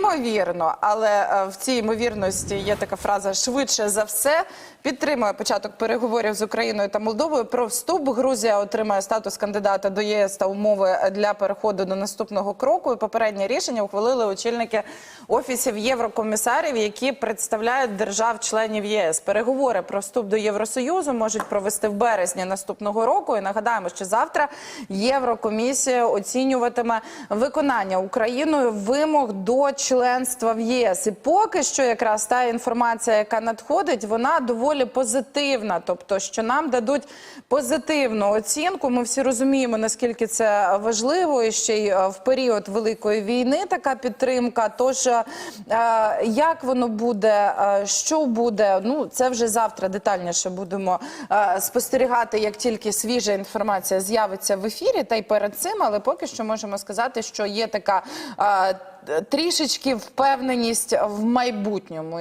Імовірно, але е, в цій ймовірності є така фраза швидше за все. Підтримує початок переговорів з Україною та Молдовою про вступ. Грузія отримає статус кандидата до ЄС та умови для переходу до наступного кроку. Попереднє рішення ухвалили очільники офісів єврокомісарів, які представляють держав-членів ЄС. Переговори про вступ до Євросоюзу можуть провести в березні наступного року. І нагадаємо, що завтра Єврокомісія оцінюватиме виконання Україною вимог до членства в ЄС. І поки що, якраз та інформація, яка надходить, вона доволі позитивна. Тобто, що нам дадуть позитивну оцінку. Ми всі розуміємо, наскільки це важливо, і ще й е, в період великої війни така підтримка. Тож е, як воно буде, е, що буде, ну це вже завтра детальніше будемо спостерігати, як тільки свіжа інформація з'явиться в ефірі, та й перед цим, але поки що можемо сказати, що є така трішечки впевненість в майбутньому.